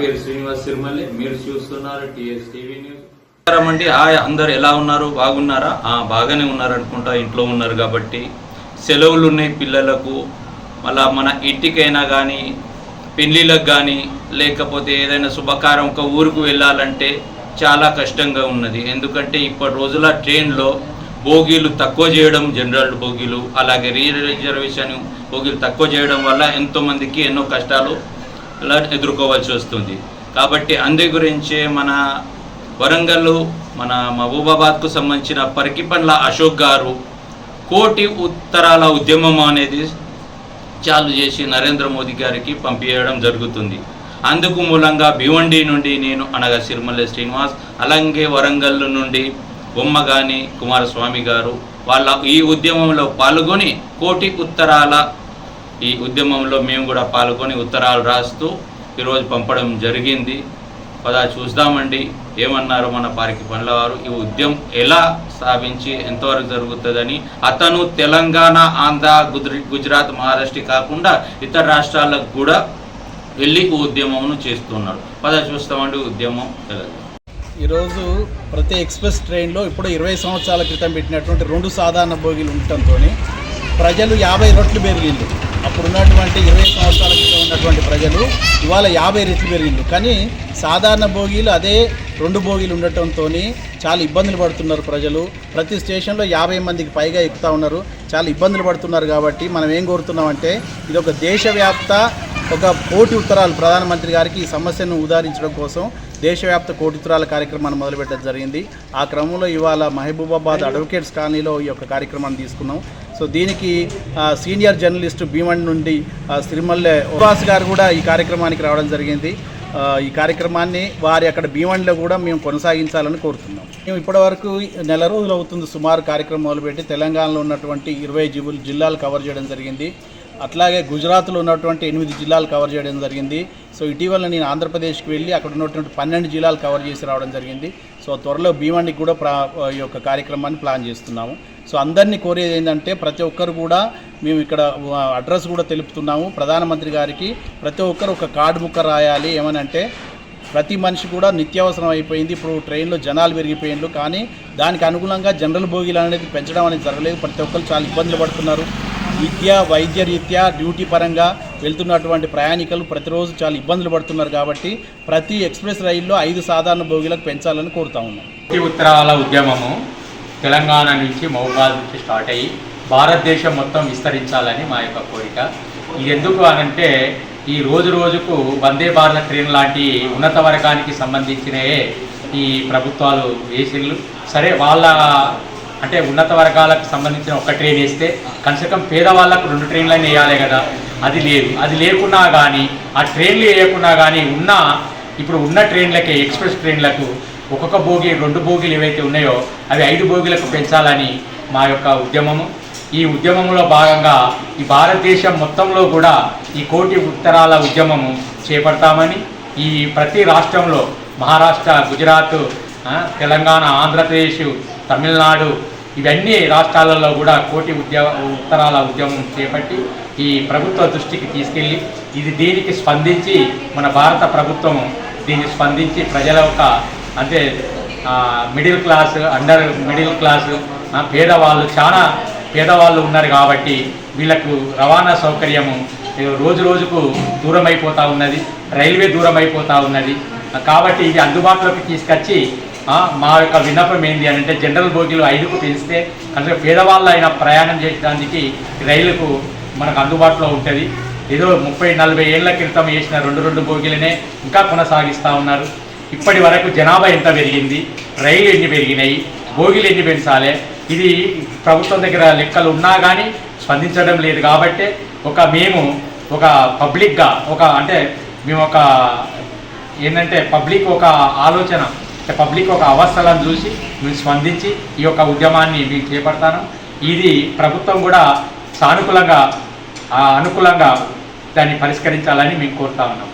పేరు శ్రీనివాస్ సిరిమల్లి మీరు చూస్తున్నారు టీఎస్ టీవీ న్యూస్. అండి. హాయ్ అందరు ఎలా ఉన్నారు? బాగున్నారా? ఆ, బాగానే ఉన్నారు అనుకుంటా ఇంట్లో ఉన్నారు కాబట్టి. సెలవులు ఉన్నాయి పిల్లలకు. మళ్ళా మన ఇంటికైనా కానీ పెళ్ళిళ్ళకు కానీ లేకపోతే ఏదైనా శుభకారం ఒక ఊరుకు వెళ్ళాలంటే చాలా కష్టంగా ఉన్నది. ఎందుకంటే ఇప్పటి రోజుల ట్రైన్లో బోగీలు తక్కువ చేయడం జనరల్ బోగీలు అలాగే రీ రిజర్వేషన్ బోగీలు తక్కువ చేయడం వల్ల ఎంతోమందికి ఎన్నో కష్టాలు ఇలా ఎదుర్కోవాల్సి వస్తుంది. కాబట్టి అందు గురించే మన వరంగల్ మన మహబూబాబాద్కు సంబంధించిన పరికిపండ్ల అశోక్ గారు కోటి ఉత్తరాల ఉద్యమం అనేది చాలు చేసి నరేంద్ర మోదీ గారికి పంపించడం జరుగుతుంది. అందుకు మూలంగా భివండి నుండి నేను అనగా సిరిమల్లె శ్రీనివాస్ అలాగే వరంగల్ నుండి బొమ్మగాని కుమారస్వామి గారు వాళ్ళ ఈ ఉద్యమంలో పాల్గొని కోటి ఉత్తరాల ఈ ఉద్యమంలో మేము కూడా పాల్గొని ఉత్తరాలు రాస్తూ ఈరోజు పంపడం జరిగింది. పదా చూద్దామండి. ఏమన్నారు మన పారికి పనుల వారు ఈ ఉద్యమం ఎలా స్థాపించి ఎంతవరకు జరుగుతుందని? అతను తెలంగాణ ఆంధ్ర గుజరాత్ మహారాష్ట్ర కాకుండా ఇతర రాష్ట్రాలకు కూడా వెళ్ళి ఉద్యమమును చేస్తున్నాడు. పద చూస్తామండి ఉద్యమం తెలంగాణ ఈరోజు ప్రతి ఎక్స్ప్రెస్ ట్రైన్లో ఇప్పుడు ఇరవై సంవత్సరాల క్రితం పెట్టినటువంటి రెండు సాధారణ బోగీలు ఉండటంతో ప్రజలు యాభై రొట్లు పెరిగింది అప్పుడు ఉన్నటువంటి ఇరవై సంవత్సరాల క్రితం ఉన్నటువంటి ప్రజలు ఇవాళ యాభై రెట్లు పెరిగింది కానీ సాధారణ బోగీలు అదే రెండు బోగీలు ఉండటంతో చాలా ఇబ్బందులు పడుతున్నారు ప్రజలు. ప్రతి స్టేషన్లో యాభై మందికి పైగా ఎక్కుతా ఉన్నారు. చాలా ఇబ్బందులు పడుతున్నారు కాబట్టి మనం ఏం కోరుతున్నామంటే ఇది ఒక దేశవ్యాప్త ఒక కోటి ఉత్తరాలు ప్రధానమంత్రి గారికి ఈ సమస్యను ఉదారించడం కోసం దేశవ్యాప్త కోటి ఉత్తరాల కార్యక్రమాన్ని మొదలుపెట్టడం జరిగింది. ఆ క్రమంలో ఇవాళ మహబూబాబాద్ అడ్వకేట్స్ కాలనీలో ఈ యొక్క కార్యక్రమాన్ని తీసుకున్నాం. సో దీనికి సీనియర్ జర్నలిస్టు భీమణ్ నుండి సిరిమల్లె ఉపాస్ గారు కూడా ఈ కార్యక్రమానికి రావడం జరిగింది. ఈ కార్యక్రమాన్ని వారి అక్కడ భీమణిలో కూడా మేము కొనసాగించాలని కోరుతున్నాం. మేము ఇప్పటివరకు నెల రోజులు అవుతుంది సుమారు కార్యక్రమం మొదలుపెట్టి తెలంగాణలో ఉన్నటువంటి ఇరవై జిల్లు జిల్లాలు కవర్ చేయడం జరిగింది. అట్లాగే గుజరాత్లో ఉన్నటువంటి ఎనిమిది జిల్లాలు కవర్ చేయడం జరిగింది. సో ఇటీవల నేను ఆంధ్రప్రదేశ్కి వెళ్ళి అక్కడ ఉన్నటువంటి పన్నెండు జిల్లాలు కవర్ చేసి రావడం జరిగింది. సో త్వరలో భీమండికి కూడా ప్రా ఈ యొక్క కార్యక్రమాన్ని ప్లాన్ చేస్తున్నాము. సో అందరినీ కోరేది ఏంటంటే ప్రతి ఒక్కరు కూడా మేము ఇక్కడ అడ్రస్ కూడా తెలుపుతున్నాము. ప్రధానమంత్రి గారికి ప్రతి ఒక్కరు ఒక కార్డు ముక్క రాయాలి. ఏమనంటే ప్రతి మనిషి కూడా నిత్యావసరం అయిపోయింది. ఇప్పుడు ట్రైన్లో జనాలు పెరిగిపోయిండ్రు కానీ దానికి అనుగుణంగా జనరల్ బోగీలు అనేది పెంచడం అనేది జరగలేదు. ప్రతి ఒక్కరు చాలా ఇబ్బందులు పడుతున్నారు. విద్య వైద్య రీత్యా డ్యూటీ పరంగా వెళ్తున్నటువంటి ప్రయాణికులు ప్రతిరోజు చాలా ఇబ్బందులు పడుతున్నారు కాబట్టి ప్రతి ఎక్స్ప్రెస్ రైల్లో ఐదు సాధారణ బోగీలకు పెంచాలని కోరుతా ఉన్నాం. ఉత్తరాల ఉద్యమము తెలంగాణ నుంచి మహబాద్ నుంచి స్టార్ట్ అయ్యి భారతదేశం మొత్తం విస్తరించాలని మా యొక్క కోరిక. ఇది ఎందుకు అనంటే ఈ రోజు రోజుకు వందే భారత ట్రైన్ లాంటి ఉన్నత వర్గానికి సంబంధించినవే ఈ ప్రభుత్వాలు వేసిళ్ళు సరే వాళ్ళ అంటే ఉన్నత వర్గాలకు సంబంధించిన ఒక ట్రైన్ వేస్తే కనీసం పేదవాళ్ళకు రెండు ట్రైన్లైనా వేయాలి కదా. అది లేదు. అది లేకున్నా కానీ ఆ ట్రైన్లు వేయకున్నా కానీ ఉన్న ఇప్పుడు ఉన్న ట్రైన్లకే ఎక్స్ప్రెస్ ట్రైన్లకు ఒక్కొక్క భోగి రెండు బోగీలు ఏవైతే ఉన్నాయో అవి ఐదు భోగిలకు పెంచాలని మా యొక్క ఉద్యమము. ఈ ఉద్యమంలో భాగంగా ఈ భారతదేశం మొత్తంలో కూడా ఈ కోటి ఉత్తరాల ఉద్యమము చేపడతామని ఈ ప్రతి రాష్ట్రంలో మహారాష్ట్ర గుజరాత్ తెలంగాణ ఆంధ్రప్రదేశ్ తమిళనాడు ఇవన్నీ రాష్ట్రాలలో కూడా కోటి ఉద్య ఉత్తరాల ఉద్యమం చేపట్టి ఈ ప్రభుత్వ దృష్టికి తీసుకెళ్ళి ఇది దీనికి స్పందించి మన భారత ప్రభుత్వం దీన్ని స్పందించి ప్రజల యొక్క అంటే middle class under middle class పేదవాళ్ళు చాలా పేదవాళ్ళు ఉన్నారు కాబట్టి వీళ్ళకు రవాణా సౌకర్యము రోజు రోజుకు దూరం అయిపోతూ ఉన్నది రైల్వే దూరం అయిపోతూ ఉన్నది. కాబట్టి ఇది అందుబాటులోకి తీసుకొచ్చి మా యొక్క విన్నపం ఏంటి అని అంటే జనరల్ బోగీలు ఐదుకు పెంచితే అందుకే పేదవాళ్ళు అయినా ప్రయాణం చేయడానికి రైలుకు మనకు అందుబాటులో ఉంటుంది. ఏదో ముప్పై నలభై ఏళ్ళ క్రితం వేసిన రెండు రెండు బోగీలనే ఇంకా కొనసాగిస్తూ ఉన్నారు. ఇప్పటి వరకు జనాభా ఎంత పెరిగింది? రైలు ఎన్ని పెరిగినాయి? భోగిలు ఎన్ని పెంచాలి? ఇది ప్రభుత్వం దగ్గర లెక్కలు ఉన్నా కానీ స్పందించడం లేదు కాబట్టి ఒక మేము ఒక పబ్లిక్గా ఒక అంటే మేము ఒక ఏంటంటే పబ్లిక్ ఒక ఆలోచన అంటే పబ్లిక్ ఒక అవస్థలను చూసి మేము స్పందించి ఈ యొక్క ఉద్యమాన్ని మేము చేపడతాను. ఇది ప్రభుత్వం కూడా సానుకూలంగా అనుకూలంగా దాన్ని పరిష్కరించాలని మేము కోరుతా ఉన్నాం.